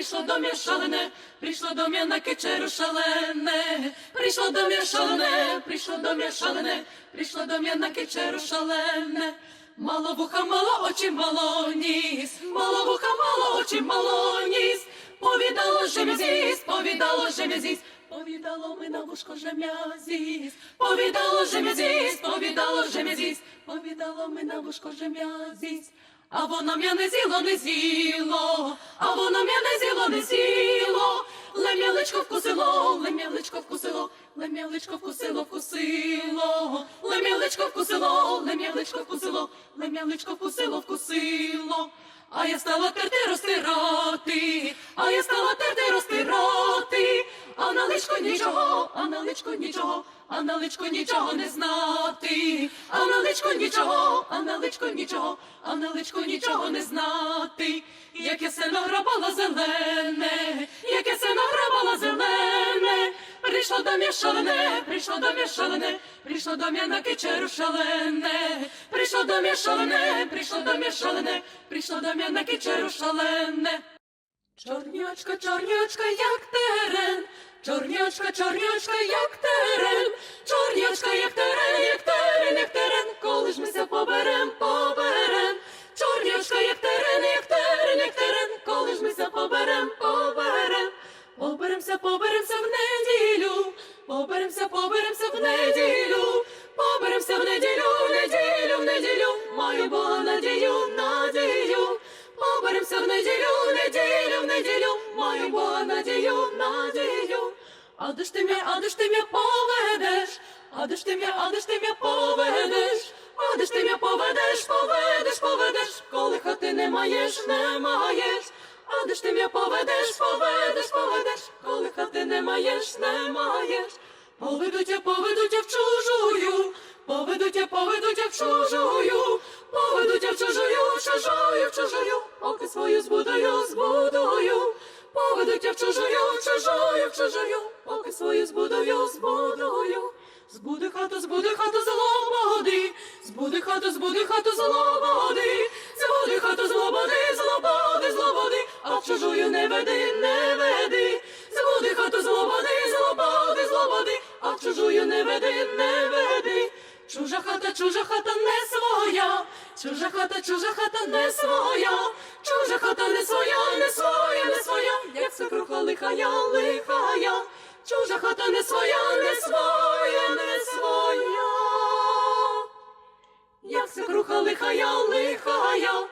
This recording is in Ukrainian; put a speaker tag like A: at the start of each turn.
A: прийшло до м'я шалене, прийшло до м'я на кичеру шалене, прийшло до м'я шалене, прийшло до м'я шалене, прийшло до м'я на кичеру шалене. Мало вуха, мало очі, мало ніс, мало вуха, мало очі, мало ніс, повідало жем'язіс, повідало жем'язіс, повідало ми на вушко жем'язіс, повідало жем'язіс, повідало жем'язіс, повідало ми на вушко жем'язіс. А воно м'я не зіло, не зіло, а воно м'я не зіло, лем'яличко вкусило, лем'яличко вкусило, лем'яличко вкусило, вкусило, лем'яличко вкусило, лем'яличко вкусило, лем'яличко вкусило, вкусило. А я стала терти розтирати, а я стала терти розтирати, а на нічого, а наличко нічого, а наличко нічого не знати, а наличко нічого, а наличко нічого, а наличко нічого не знати, яке се награбала зелене, яке се награбала зелене, прийшло до м'я шалене, прийшло до м'я шалене, прийшло до м'я на кичеру шалене, прийшло до м'я шалене, прийшло до м'я шалене, прийшло до м'я на кичеру шалене. Чорнячка, чорнячка, як терен, чорнячка, чорнячка, як терен, чорнячка, як терен, як терен, як терен, коли ж ми ся поберем, поберем, чорнячка, як терен, як терен, як терен, коли ж ми ся поберем, поберем, поберемся, поберемся в неділю, поберемся, поберемся в неділю, поберемся в неділю, в неділю, в неділю, маю Бога надію, надію. Поберемося в неділю, в неділю, в неділю, маю Бога надію, надію. А де ж ти м'я, а де ж ти м'я поведеш? А де ж ти м'я, а де ж ти м'я поведеш? А де ж ти м'я поведеш, поведеш, поведеш, коли хати не маєш, не маєш. А де ж ти м'я поведеш, поведеш, поведеш, коли хати не маєш, не маєш. Поведуть поведуть в чужую, поведуть поведуть в чужую, поведуть в чужую, в чужую, в чужую, поки свою збудую, збудую. Поведуть я в чужую, в чужую, в чужую, поки свою збудую, збудую. Збуди хату, збуди хату злободи, збуди хату, збуди хату злободи, збуди хату злободи, злободи, злободи, а в чужую не веди, не веди. Збуди хату злободи, злободи, злободи, а в чужую не веди, не веди. Чужа хата, чужа хата не своя, чужа хата, чужа хата не своя, чужа хата не своя, не своя, не своя, як свекруха лихая, лихая, чужа хата не своя, не своя, не своя, як свекруха лихая, лихая.